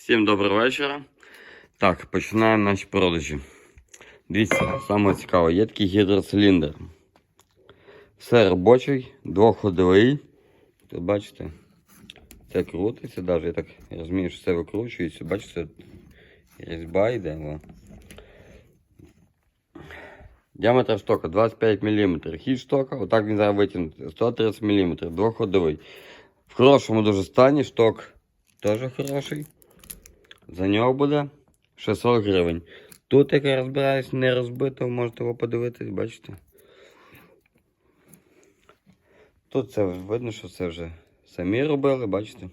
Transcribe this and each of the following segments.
Всім доброго вечора. Так, починаємо наші продажі. Дивіться, саме цікаве, є такий гідроциліндр. Все робочий, двоходовий. Тут бачите, це крутиться навіть, я так розумію, що це викручується. Бачите, різьба йде. Діаметр штока 25 мм. Хід штока, отак він зараз витягнути, 130 мм, двоходовий. В хорошому дуже стані шток теж хороший. За нього буде 600 гривень. Тут, як я розбираюсь, не розбито, можете його подивитись, бачите. Тут це видно, що це вже самі робили, бачите.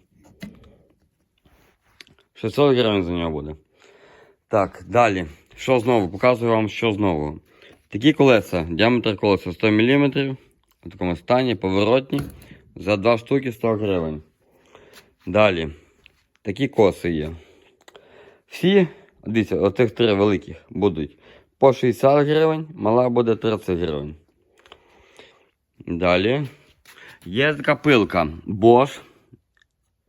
600 гривень за нього буде. Так, далі. Що знову? Показую вам, що знову. Такі колеса, діаметр колеса 100 мм. В такому стані, поворотні. За 2 штуки 100 гривень. Далі. Такі коси є. Всі, дивіться, отих три великих будуть по 60 гривень, мала буде 30 гривень. Далі. Є така пилка Bosch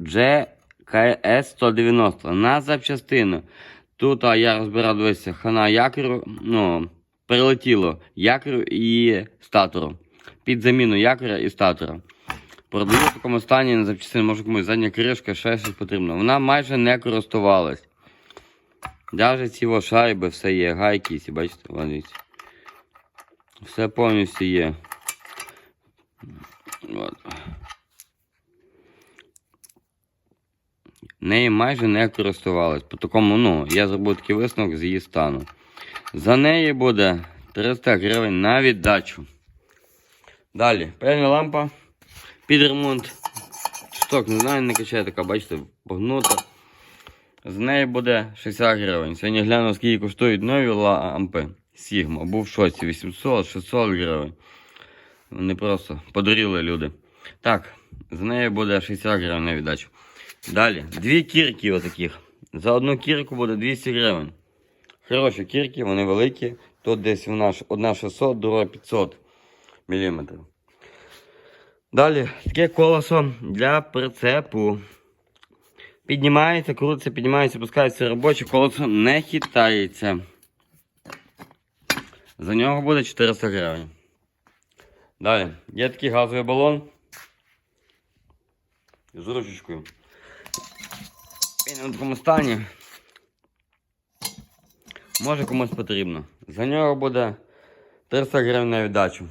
GKS 190 на запчастину. Тут а, я розбирав дивися, хана якору, ну, прилетіло якору і статору. Під заміну якоря і статора. Продаю в такому стані на запчастину, може комусь задня кришка, ще щось потрібно. Вона майже не користувалась. Навіть ці шайби, все є, гайки, ці, бачите, вон дивіться. Все повністю є. От. Нею майже не користувалась. По такому, ну, я зробив такий висновок з її стану. За неї буде 300 гривень на віддачу. Далі, пельна лампа під ремонт. Шток, не знаю, не качає така, бачите, погнута. З неї буде 60 гривень. Сьогодні гляну, скільки коштують нові лампи. Сігма. Був шоці 800-600 гривень. Вони просто подуріли люди. Так, з неї буде 60 гривень на віддачу. Далі, дві кірки отаких. За одну кірку буде 200 гривень. Хороші кірки, вони великі. Тут десь вона одна 600, друга 500 мм. Далі, таке колесо для прицепу. Піднімається, крутиться, піднімається, пускається робоче, колесо не хитається. За нього буде 400 гривень. Далі, є такий газовий балон з ручечкою. Він на такому стані. Може комусь потрібно. За нього буде 300 гривень на віддачу.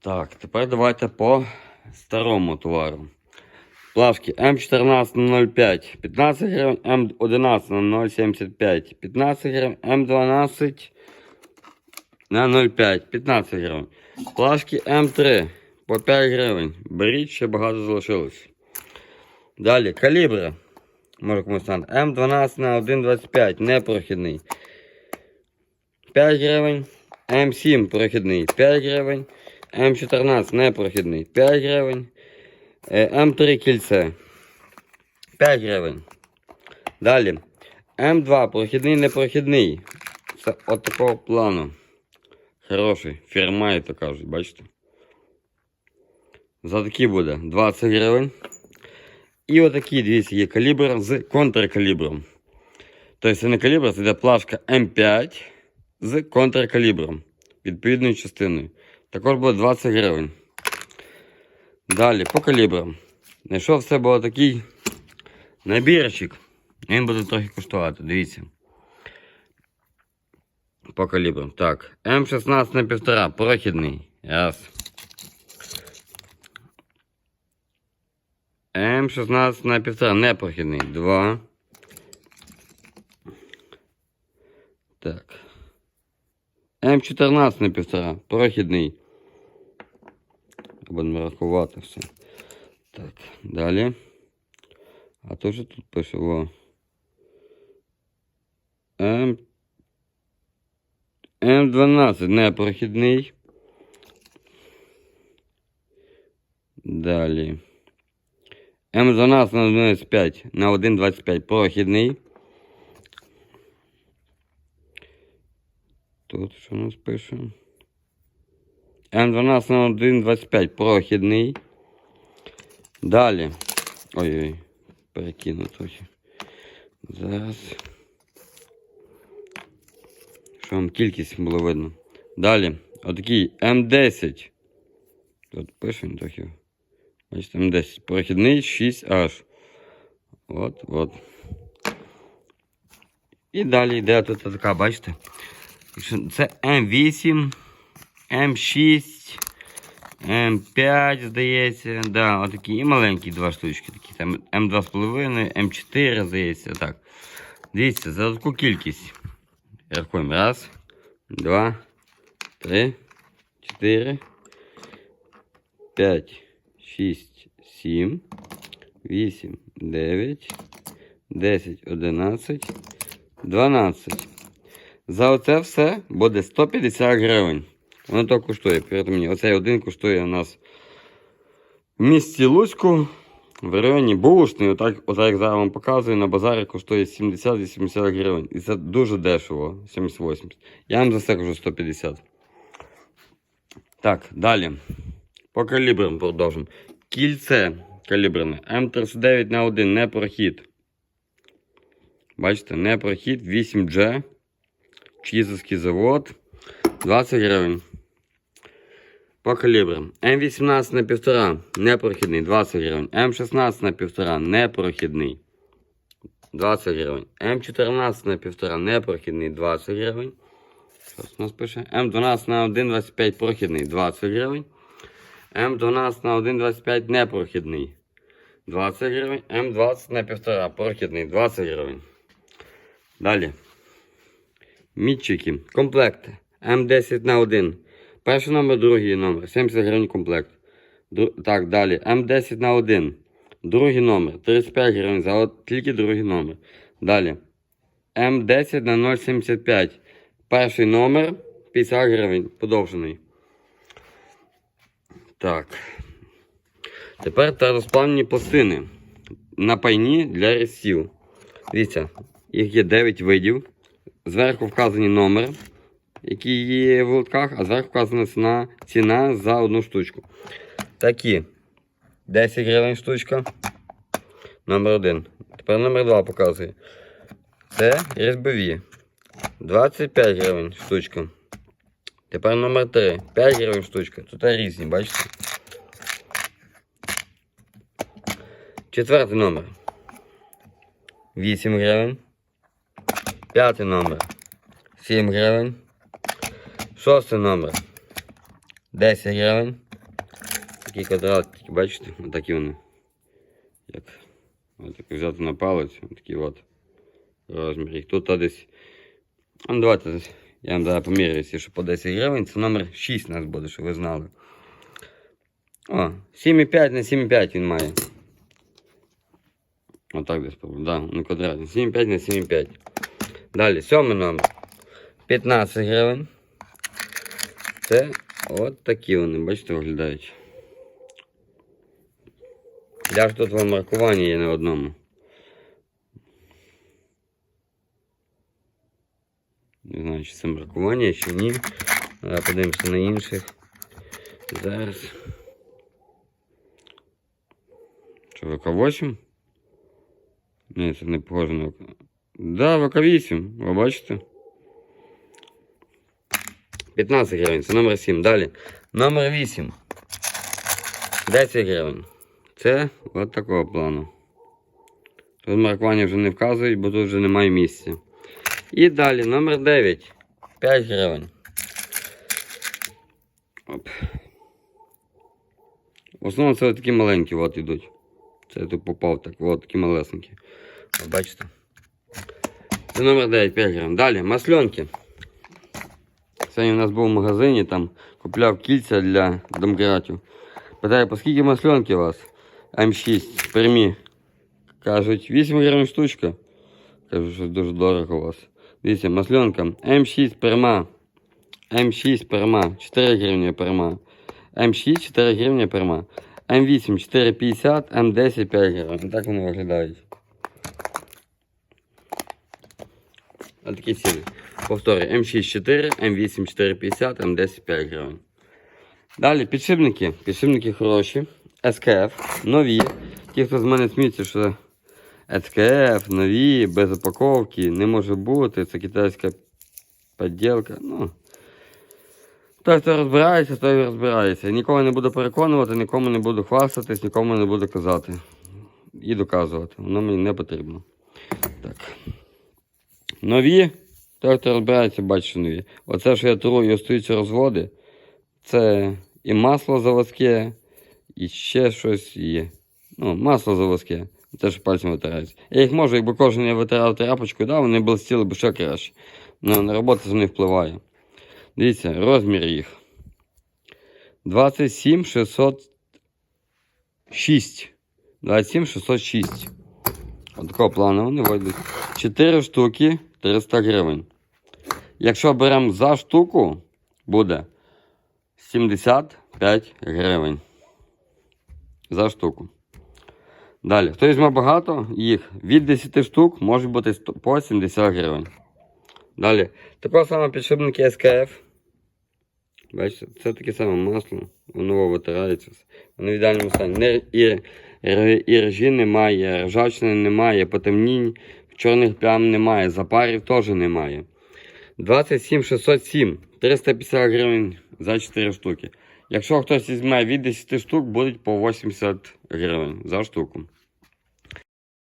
Так, тепер давайте по старому товару. Плашки М1405 15 гривень, М11 на 0,75 15 гривень, М12 на 0,5 15 гривень. Плашки М3 по 5 гривень. Беріть, ще багато залишилось. Далі калібри. Може. М12 на 1,25 непрохідний. 5 гривень. М7 прохідний 5 гривень. М14 непрохідний 5 гривень. Е, М3 кільце 5 гривень. Далі. М2 прохідний непрохідний. Це от такого плану. Хороший. Фірмає, то кажуть, бачите? За такі буде 20 гривень. І отакі, дивіться, є калібр з контркалібром. Тобто це не калібр, це йде плашка М5 з контркалібром. Відповідною частиною. Також буде 20 гривень. Далі, по калібрам. Знайшов в себе отакий набірчик. Він буде трохи коштувати, дивіться. По калібрам. Так. М16 на 1,5, прохідний. Раз. М16 на 1,5, непрохідний. Два. Так. М14 на 1,5, прохідний. Будемо рахувати все. Так, далі. А то що тут пише? М. М12 непрохідний. Далі. М12 на 1,5 на 1,25 прохідний. Тут що у нас пише? М12 на 1,25 прохідний. Далі. Ой-ой. перекину трохи. Зараз. Щоб вам кількість було видно. Далі. Отакий М10. Тут пише він трохи. Бачите, М10. Прохідний 6H. От, от. І далі йде тут така, бачите? Це М8, М6, М5, здається. Да, отакі і маленькі два штучки. Такі. Там М2,5, М4, здається. Так. Дивіться, за таку кількість. Рахуємо. Раз, два, три, чотири, п'ять, шість, сім, вісім, дев'ять, десять, одинадцять, дванадцять. За оце все буде 150 гривень. Воно то коштує, повірте мені. Оцей один коштує у нас в місті Луцьку, в районі Булушний, отак, отак як зараз вам показую, на базарі коштує 70-80 гривень. І це дуже дешево, 70-80. Я вам за це кажу 150. Так, далі. По калібрам продовжимо. Кільце калібрне. М39 на 1, не прохід. Бачите, не прохід 8G. Чізовський завод. 20 гривень. По калібрам. М18 на 1,5 непрохідний 20 гривень. М16 на 1,5 непрохідний 20 гривень. М14 на 1,5 непрохідний 20 гривень. Що у нас пише? М12 на 1,25 прохідний 20 гривень. М12 на 1,25 непрохідний 20 гривень. М20 на 1,5 прохідний 20 гривень. Далі. Мітчики. Комплекти. М10 на 1. Перший номер, другий номер. 70 гривень комплект. Дру- Так, далі. М10 на 1. Другий номер. 35 гривень за тільки другий номер. Далі. М10 на 0,75. Перший номер 50 гривень. Подовжений. Так. Тепер теросплавні пластини. Напайні для резців. Дивіться, їх є 9 видів. Зверху вказані номер, який є в лотках, а зверху вказана ціна, ціна за одну штучку. Такі. 10 гривень штучка. Номер 1. Тепер номер 2 показує. Це різьбові. 25 гривень штучка. Тепер номер 3. 5 гривень штучка. Тут різні, бачите? Четвертий номер. 8 гривень. П'ятий номер 7 гривень. Шостий номер 10 гривень. Такі квадратики, бачите? Отакі вони. Як отак взяти на палець, такий от розмір. Їх тут десь. Ну давайте я вам зараз поміряю, що по 10 гривень. Це номер 6 у нас буде, щоб ви знали. О, 7,5 на 7,5 він має. Отак десь, да, ну квадратний. 7,5 на 7,5. Далі, сьомий номер. 15 гривень. Це от такі вони, бачите, виглядають. Я ж тут вам маркування є на одному. Не знаю, чи це маркування, чи ні. Але подивимося на інших. Зараз. Що, ВК8? Ні, це не похоже на ВК. Да, ВК8, ви бачите? 15 гривень, це номер 7. Далі. Номер 8. 10 гривень. Це от такого плану. Тут маркування вже не вказують, бо тут вже немає місця. І далі номер 9. 5 гривень. В основному це такі маленькі от йдуть. Це я тут попав так, от такі малесенькі. От бачите? Це номер 9, 5 гривень. Далі, масленки. Сьогодні у нас був в магазині, там купляв кільця для домкратів. Питаю, по скільки масленки у вас? М6 в Пермі. Кажуть, 8 гривень штучка. Кажу, що дуже дорого у вас. Дивіться, масленка. М6 перма. М6 перма. 4 гривні перма. М6 4 гривні перма. М8 4,50, М10 5 гривень. Так вони виглядають. А такі ціни. Повторюю, М6 4, М8 4,50, М10 5 гривень. Далі підшипники. Підшипники хороші. СКФ, нові. Ті, хто з мене сміється, що СКФ, нові, без упаковки, не може бути, це китайська підділка. Ну, той, хто розбирається, той розбирається. Нікого не буду переконувати, нікому не буду хвастатись, нікому не буду казати. І доказувати. Воно мені не потрібно. Так. Нові. Той, хто розбирається, бачить, що нові. Оце, що я тру і остаються розводи, це і масло заводське, і ще щось є. Ну, масло заводське. Що пальцем витирається. Я їх можу, якби кожен я витирав тряпочкою, да, вони блистіли б ще краще. Ну, на роботу це не впливає. Дивіться, розмір їх. 27 606. 27 606. От такого плану вони вийдуть. 4 штуки 300 гривень. Якщо беремо за штуку, буде 75 гривень. За штуку. Далі. Хто візьме багато, їх від 10 штук може бути по 70 гривень. Далі. Такого саме підшипники СКФ. Бачите, це таке саме масло, воно витирається. Воно в ідеальному стані. І, р- і ржі немає, ржавчини немає, потемнінь, чорних плям немає, запарів теж немає. 27607 350 гривень за 4 штуки. Якщо хтось візьме від 10 штук, будуть по 80 гривень за штуку.